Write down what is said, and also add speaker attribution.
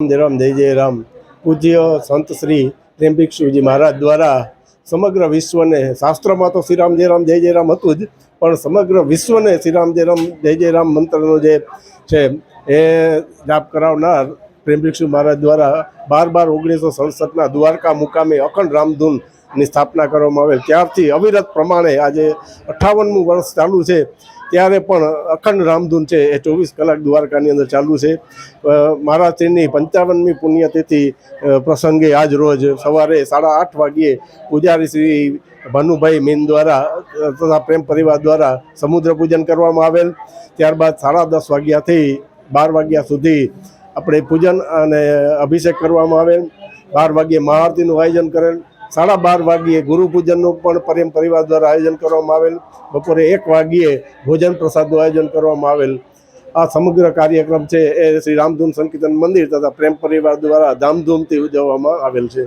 Speaker 1: જય જય જય રામ. પૂજ્ય સંત શ્રી પ્રેમભિક્ષુજી મહારાજ દ્વારા સમગ્ર વિશ્વને, શાસ્ત્રમાં તો શ્રી રામ જય રામ, જય જય રામ હતું જ, પણ સમગ્ર વિશ્વને શ્રી રામ જય રામ, જય જય રામ મંત્રનો જે છે, એ જાપ કરાવનાર પ્રેમભિક્ષુ મહારાજ દ્વારા બાર બાર ઓગણીસો સડસઠના દ્વારકા મુકામે અખંડ રામધૂનની સ્થાપના કરવામાં આવેલ. ત્યારથી અવિરત પ્રમાણે આજે અઠ્ઠાવનમું વર્ષ ચાલુ છે. ત્યારે પણ અખંડ રામધૂન છે એ ચોવીસ કલાક દ્વારકાની અંદર ચાલુ છે. અ, મહારાજશ્રીની પંચાવનમી પુણ્યતિથિ પ્રસંગે આજ રોજ સવારે સાડા આઠ વાગ્યે પૂજારી શ્રી ભાનુભાઈ મીન દ્વારા તથા પ્રેમ પરિવાર દ્વારા સમુદ્ર પૂજન કરવામાં આવેલ. ત્યારબાદ સાડા દસ વાગ્યાથી બાર વાગ્યા સુધી આપણે પૂજન અને અભિષેક કરવામાં આવેલ. બાર વાગ્યે મહાઆરતીનું આયોજન કરેલ. સાડા બાર વાગ્યે ગુરુ પૂજનનું પણ પ્રેમ પરિવાર દ્વારા આયોજન કરવામાં આવેલ. બપોરે એક વાગ્યે ભોજન પ્રસાદનું આયોજન કરવામાં આવેલ. આ સમગ્ર કાર્યક્રમ છે એ શ્રી રામધૂન સંકીર્તન મંદિર તથા પ્રેમ પરિવાર દ્વારા ધામધૂમથી ઉજવવામાં આવેલ છે.